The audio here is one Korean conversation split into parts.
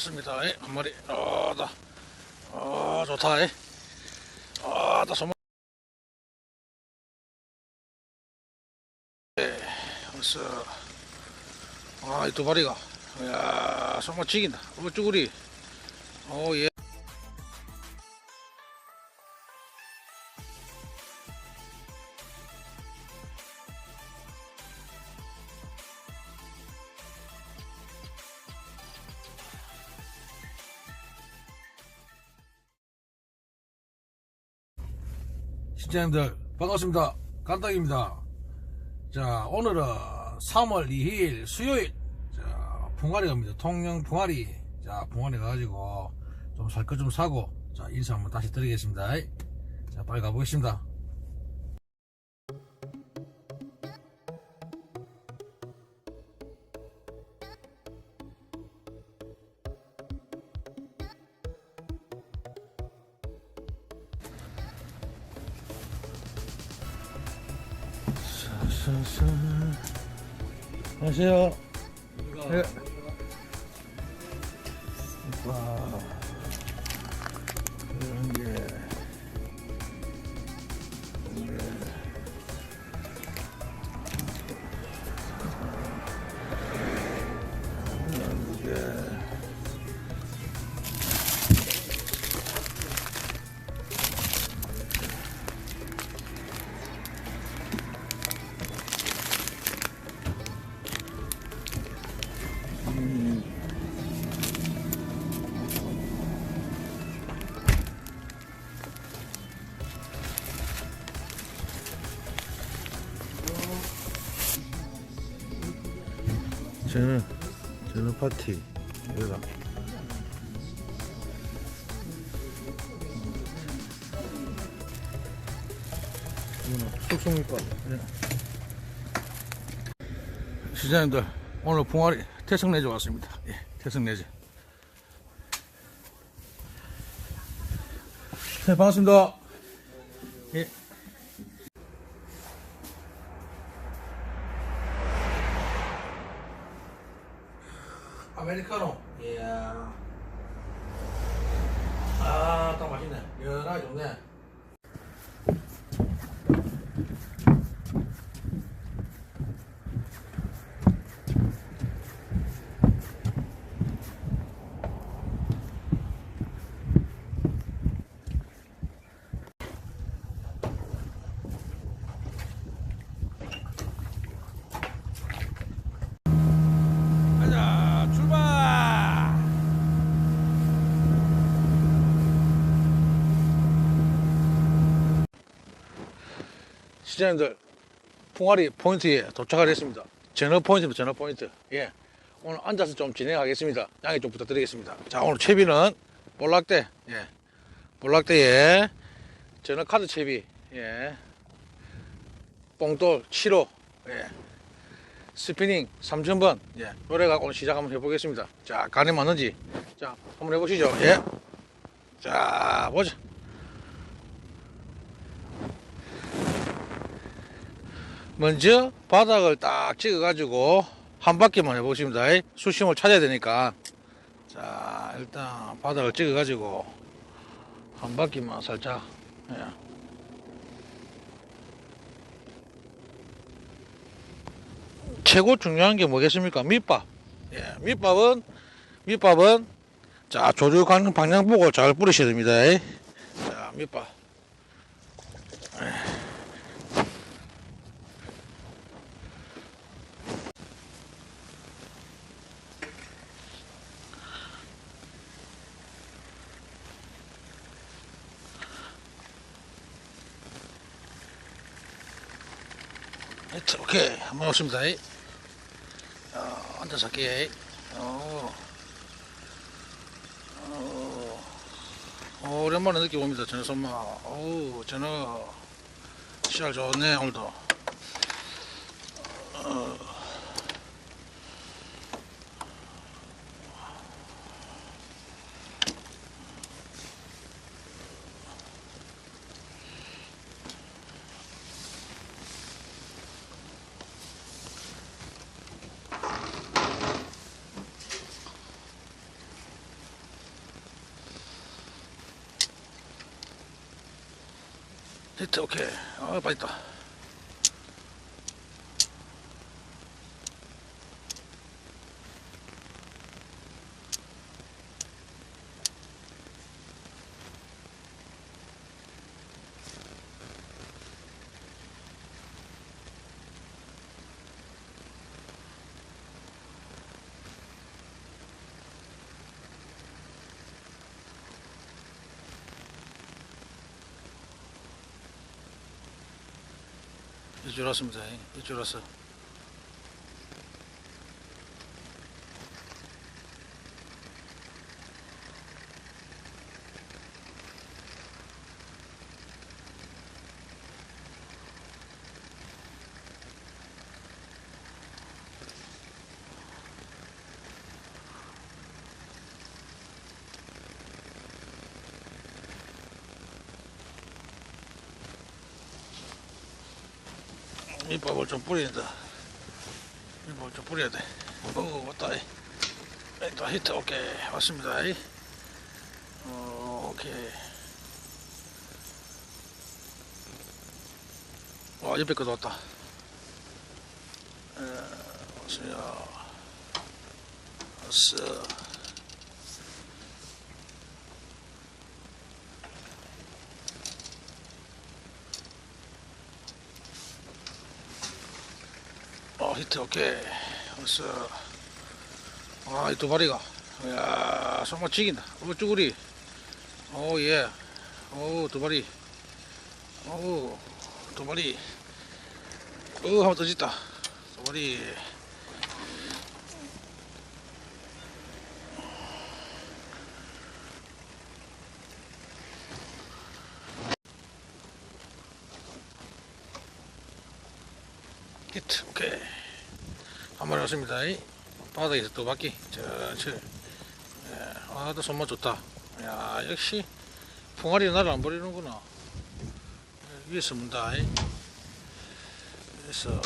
왔습니다. 에, 한 마리. 아, 나. 아, 좋다. 에. 아, 나 소문. 에, 벌써. 아, 이 두 마리가. 야, 정말 지긴다. 어, 쭈구리. 어, 예. 시청자님들 반갑습니다. 간당입니다. 자 오늘은 3월 2일 수요일 자 봉화리 갑니다. 통영 봉화리 자 봉화리 가가지고 좀살것좀 사고 자 인사 한번 다시 드리겠습니다. 자 빨리 가보겠습니다. 안녕하세요. 예. 와. 저는 저는 파티. 이거는 숙성밀가 네. 시장님들 오늘 봉화리 태성내제 왔습니다. 예, 태성내제 네 반갑습니다. 예. 아메리카노. 이야. 아, 딱 맛있네. 연하게 좋네. 가자, 출발! 시장님들, 풍화리 포인트에 도착을 했습니다. 전어 포인트입니다, 전어 포인트. 예. 오늘 앉아서 좀 진행하겠습니다. 양해 좀 부탁드리겠습니다. 자, 오늘 채비는 볼락대, 예. 볼락대에 전어 카드 채비, 예. 뽕돌 7호, 예. 스피닝 3000번 예, 노래가 오늘 시작 한번 해보겠습니다 자 간이 맞는지 자 한번 해보시죠 예. 자 보자 먼저 바닥을 딱 찍어 가지고 한 바퀴만 해보십니다 수심을 찾아야 되니까 자 일단 바닥을 찍어 가지고 한 바퀴만 살짝 예. 최고 중요한 게 뭐겠습니까? 밑밥. 예, 밑밥은 밑밥은 자 조류 가는 방향 보고 잘 뿌리셔야 됩니다. 자 밑밥. 오케이 한번 오십니다. 어, 앉아서 할게. 어, 어, 어, 오랜만에 느낌 옵니다. 전어 손마. 어우, 전어 씨알 좋네 오늘도. 히트 오케이. 아 빠졌다 줄 왔습니다. 이줄 왔어 밑밥을 좀 뿌린다. 밑밥을 좀 뿌려야 돼. 오, 왔다. 이. 일단 히트, 오케이. 왔습니다. 이. 어, 오케이. 와, 옆에 것도 왔다. 에, 왔어요. 왔어. 어, 히트, 오케이. 왔어. 아, 이 두 마리가. 이야, 정말 죽인다. 어, 쭈구리. 오, 예. 오, 두 마리. 오, 두 마리. 어, 한번 더 짓다. 두 마리. 히트, 오케이. 한 마리 왔습니다. 이. 바닥에서 또 바퀴. 천천히. 예, 아, 또 손맛 좋다. 야, 역시 풍알이 나를 안 버리는구나. 예, 위에서 문다. 이. 위에서.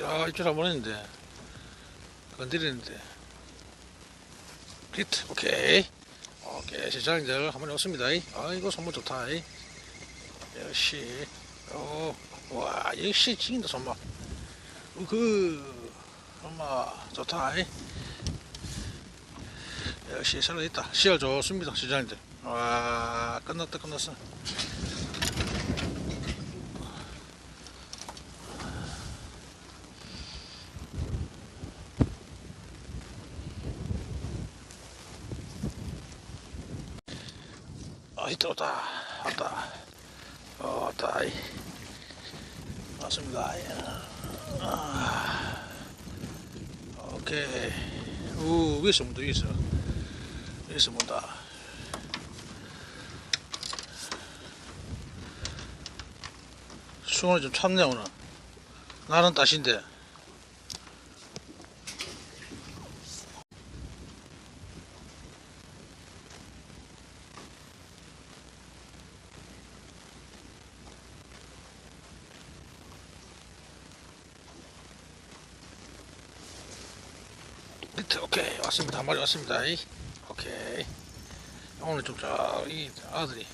야, 입질 한번 했는데. 건드리는데. 히트, 오케이. 오케이, 시장님들 한번 왔습니다. 아, 이거 선물 좋다. 이. 역시. 어, 와, 역시 찍인다, 손맛. 그, 손맛 좋다. 이. 역시 살아있다. 시알 좋습니다, 시장님들. 와, 끝났다, 끝났어. 히트 왔다. 왔다. 어, 왔다. 예. 아, 오케이. 우, 위에서 문다, 위에서. 위에서 문다. 수건이 좀 찼네, 오늘. 나는 따신데. 히트 오케이 왔습니다. 한 마리 왔습니다. 이. 오케이. 오늘 좀저이 아들이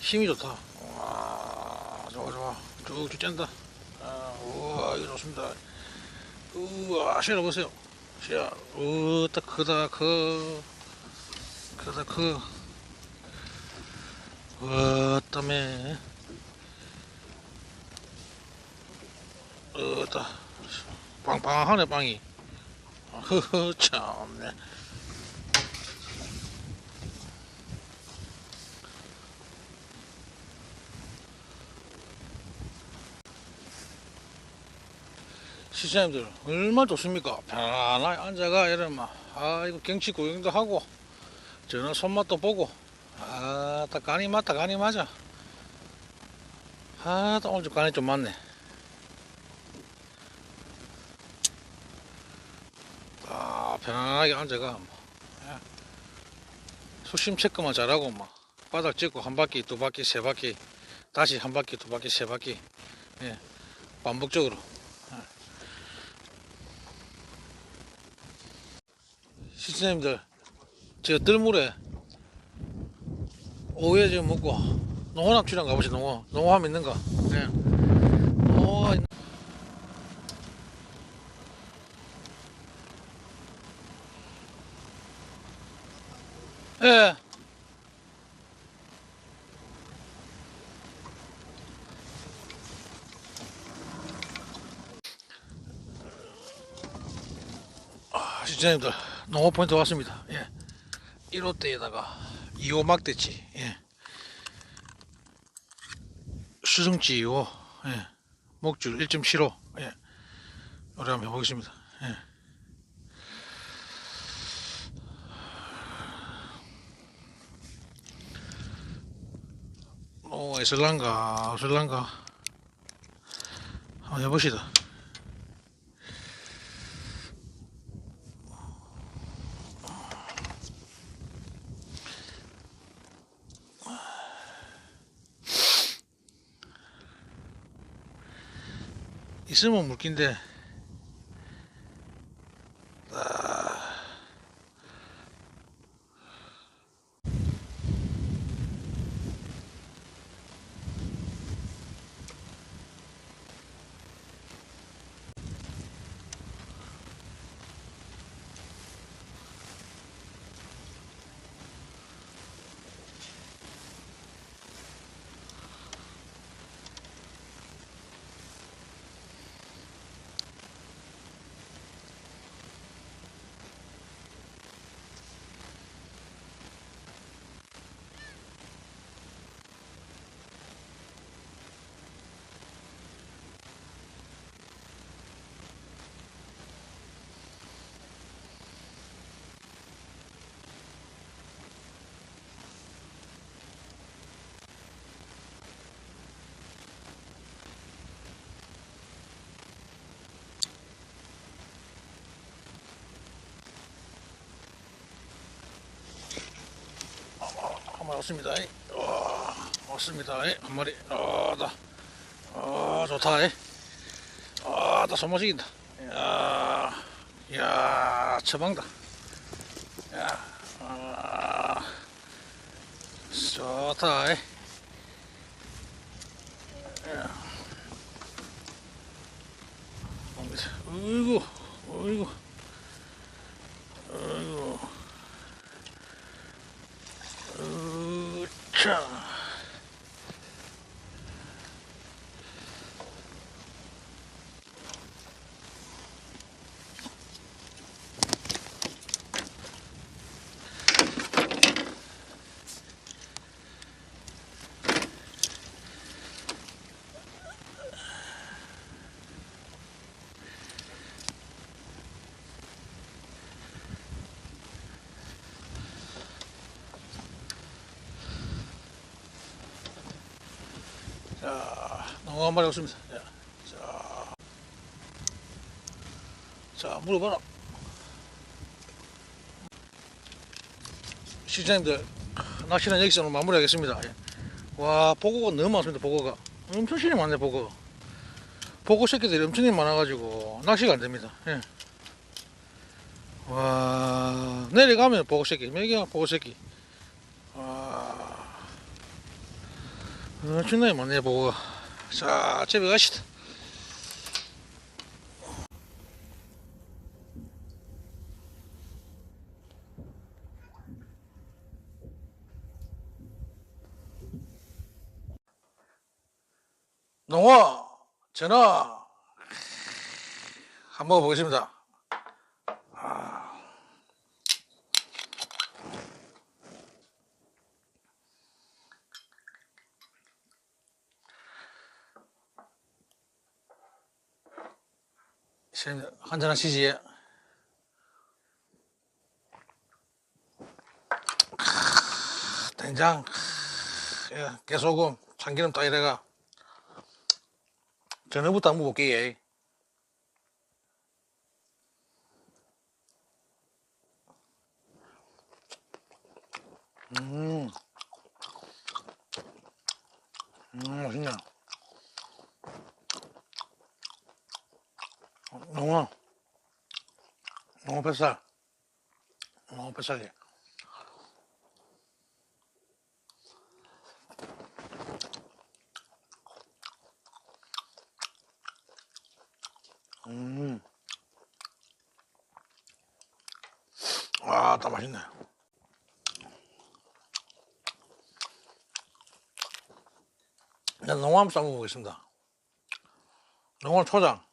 힘이 좋다. 와 좋아 좋아. 쭉쭉 짠다. 아, 우와 이거 좋습니다. 우와 시야 보세요? 시야 우딱 크다 커 크다 커 어따매 어따 빵빵하네 빵이 허허 참네. 시장님들 얼마나 좋습니까? 편안하게 앉아가 이러면. 아 이거 경치 구경도 하고 저는 손맛도 보고. 아딱 간이 맞다 간이 맞아. 아또 오늘 좀 간이 좀 맞네 아, 편안하게 앉아가 뭐. 예. 수심 체크만 잘하고 뭐 바닥 찍고 한 바퀴, 두 바퀴, 세 바퀴, 다시 한 바퀴, 두 바퀴, 세 바퀴. 예, 반복적으로. 예. 시청자님들, 저 뜰물에 오후에 지금 먹고 출연 가보시 농어. 농어함 있는가? 예. 농어 있- 예. 아, 시청자님들 농어 포인트 왔습니다. 예. 1호대에다가 2호 막대치. 예. 수승지 2호. 예. 목줄 1.75. 예. 우리 한번 해보겠습니다. 예. 오, 에슬란가, 에슬란가. 한번 해봅시다. 있으면 물긴데. 한 마리 왔습니다. 이. 와, 왔습니다. 이. 한 마리. 아, 다. 아, 좋다. 이. 아, 다 손모식인다. 야, 야, 처방다. 야, 아, 좋다. 이. 야. 어이구, 어이구. 으 자, 농어 한 마리 없습니다. 자, 자, 자, 물어봐라. 시장님들, 낚시는 여기서 마무리하겠습니다. 예. 와, 보고가 너무 많습니다, 보고가. 엄청 실이 많네, 보고. 보고 새끼들이 엄청 많아가지고, 낚시가 안 됩니다. 예. 와, 내려가면 보고 새끼, 여기가 보고 새끼. 와. 엄청나게 많네 보고가 자 집에 가시다. 농어 전어. 한번 먹어보겠습니다 선생님 한잔 하시지. 아, 된장, 아, 예, 깨소금, 참기름 딱 이래가 저녁부터 한번 볼게. 예. 음, 음, 맛있네. 너무 뱃살. 너무 뱃살이. 음. 아, 딱 맛있네. 일단 농암 싸먹어보겠습니다. 농암 초장,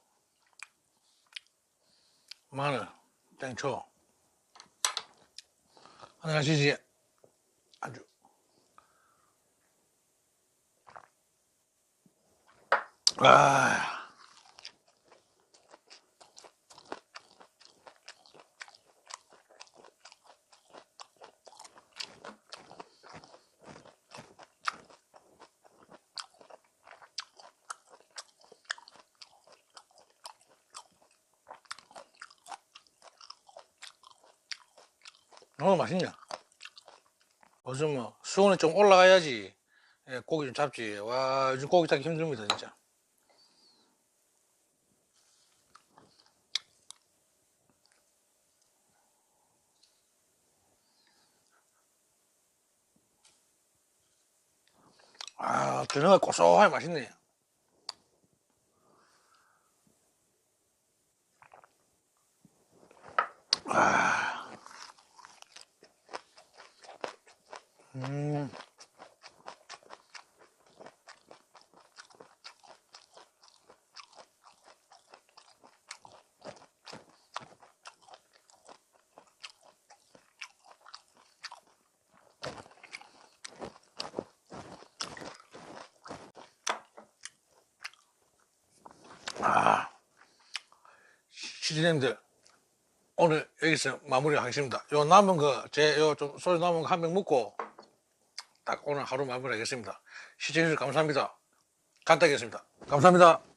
마늘, 땡초. 하나 가시지. 아주. 너무 맛있냐? 요즘 뭐 수온이 좀 올라가야지 예, 고기 좀 잡지. 와 요즘 고기 잡기 힘듭니다 진짜. 아 들어가 고소하게 맛있네. 음. 아, 시즈님들 오늘 여기서 마무리 하겠습니다. 요 남은 거, 제 요 좀 소리 남은 거 한 병 먹고 딱 오늘 하루 마무리하겠습니다. 시청해주셔서 감사합니다. 간단하겠습니다. 감사합니다.